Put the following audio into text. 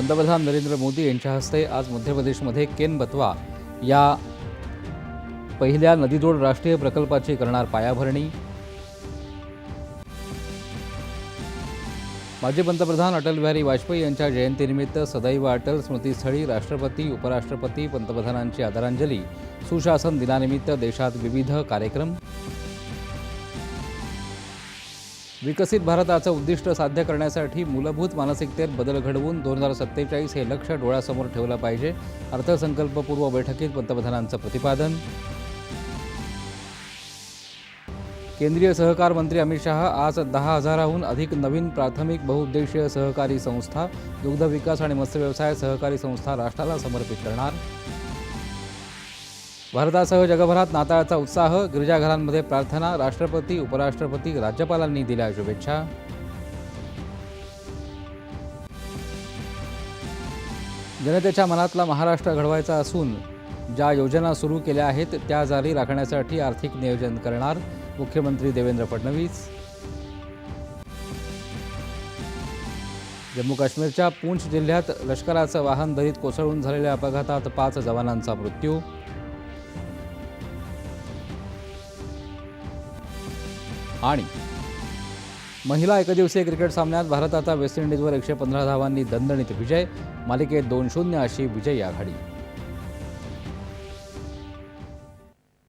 पंतप्रधान नरेंद्र मोदी यांच्या हस्ते आज मध्य प्रदेशमध्ये केन बतवा या पहिल्या नदीजोड राष्ट्रीय प्रकल्पाची करणार पायाभरणी. माजी पंतप्रधान अटल बिहारी वाजपेयी यांच्या जयंतीनिमित्त सदैव अटल स्मृतीस्थळी राष्ट्रपती उपराष्ट्रपती पंतप्रधानांची आदरांजली सुशासन दिनानिमित्त देशात विविध कार्यक्रम. विकसित भारताचं उद्दिष्ट साध्य करण्यासाठी मूलभूत मानसिकतेत बदल घडवून दोन हजार सत्तेचाळीस हे लक्ष डोळ्यासमोर ठेवलं पाहिजे. अर्थसंकल्पपूर्व बैठकीत पंतप्रधानांचं प्रतिपादन. केंद्रीय सहकार मंत्री अमित शहा आज दहा हजाराहून अधिक नवीन प्राथमिक बहुउद्देशीय सहकारी संस्था दुग्ध विकास आणि मत्स्य व्यवसाय सहकारी संस्था राष्ट्राला समर्पित करणार. भारतासह जगभरात नाताळचा उत्साह गिरिजाघरांमध्ये प्रार्थना राष्ट्रपती उपराष्ट्रपती राज्यपालांनी दिल्या शुभेच्छा. जनतेच्या मनातला महाराष्ट्र घडवायचा असून ज्या योजना सुरू केल्या आहेत त्या जारी राखण्यासाठी आर्थिक नियोजन करणार मुख्यमंत्री देवेंद्र फडणवीस. जम्मू काश्मीरच्या पूंछ जिल्ह्यात लष्कराचं वाहन दरीत कोसळून झालेल्या अपघातात पाच जवानांचा मृत्यू. आणि महिला एकदिवसीय क्रिकेट सामन्यात भारताचा वेस्ट इंडिजवर एकशे पंधरा धावांनी दणदणीत विजय मालिकेत दोन शून्य अशी विजयी आघाडी.